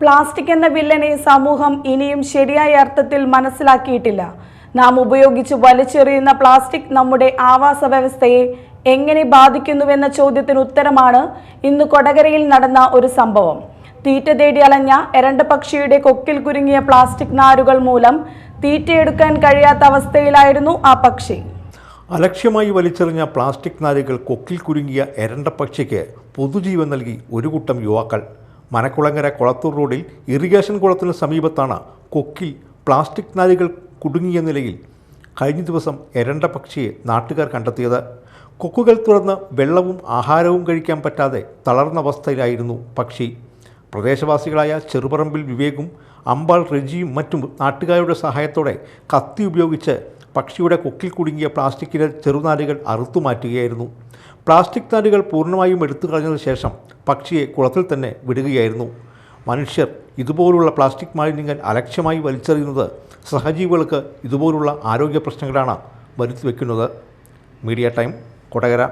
Plastic എന്ന വില്ലനെ സമൂഹം ഇനിയും ശരിയായ അർത്ഥത്തിൽ മനസ്സിലാക്കിയിട്ടില്ല. നാം ഉപയോഗിച്ച് വലിച്ചെറിയുന്ന പ്ലാസ്റ്റിക് നമ്മുടെ ആവാസ വ്യവസ്ഥയെ എങ്ങനെ ബാധിക്കുന്നുവെന്ന ചോദ്യത്തിന് ഉത്തരമാണ് ഇന്ന് കൊടകരയിൽ നടന്ന ഒരു സംഭവം. തീറ്റ തേടി അലഞ്ഞ എരണ്ട പക്ഷിയുടെ കൊക്കിൽ കുരുങ്ങിയ പ്ലാസ്റ്റിക് നാരുകൾ മൂലം തീറ്റയെടുക്കാൻ കഴിയാത്ത അവസ്ഥയിലായിരുന്നു ആ പക്ഷി. അലക്ഷ്യമായി വലിച്ചെറിഞ്ഞ പ്ലാസ്റ്റിക് നാരുകൾ കൊക്കിൽ കുരുങ്ങിയ എരണ്ട പക്ഷിക്ക് പൊതുജീവൻ നൽകി ഒരു കൂട്ടം യുവാക്കൾ മനക്കുളങ്ങര കൊളത്തൂർ റോഡിൽ ഇറിഗേഷൻ കുളത്തിന് സമീപത്താണ് കൊക്കിൽ പ്ലാസ്റ്റിക് നാരുകൾ കുടുങ്ങിയ നിലയിൽ കഴിഞ്ഞ ദിവസം എരണ്ട പക്ഷിയെ നാട്ടുകാർ കണ്ടെത്തിയത്. കൊക്കുകൾ തുറന്ന് വെള്ളവും ആഹാരവും കഴിക്കാൻ പറ്റാതെ തളർന്ന അവസ്ഥയിലായിരുന്നു പക്ഷി. പ്രദേശവാസികളായ ചെറുപറമ്പിൽ വിവേകും അമ്പാൾ റെജിയും മറ്റും നാട്ടുകാരുടെ സഹായത്തോടെ കത്തി ഉപയോഗിച്ച് പക്ഷിയുടെ കൊക്കിൽ കുടുങ്ങിയ പ്ലാസ്റ്റിക്കിലെ ചെറുനാരുകൾ അറുത്തുമാറ്റുകയായിരുന്നു പ്ലാസ്റ്റിക് നാരുകൾ പൂർണമായും എടുത്തു കളഞ്ഞതിന് ശേഷം പക്ഷിയെ കുളത്തിൽ തന്നെ വിടുകയായിരുന്നു. മനുഷ്യർ ഇതുപോലുള്ള പ്ലാസ്റ്റിക് മാലിന്യങ്ങൾ അലക്ഷ്യമായി വലിച്ചെറിയുന്നത് സഹജീവികൾക്ക് ഇതുപോലുള്ള ആരോഗ്യ പ്രശ്നങ്ങളാണ് വരുത്തി വയ്ക്കുന്നത് മീഡിയ ടൈം കൊടകര.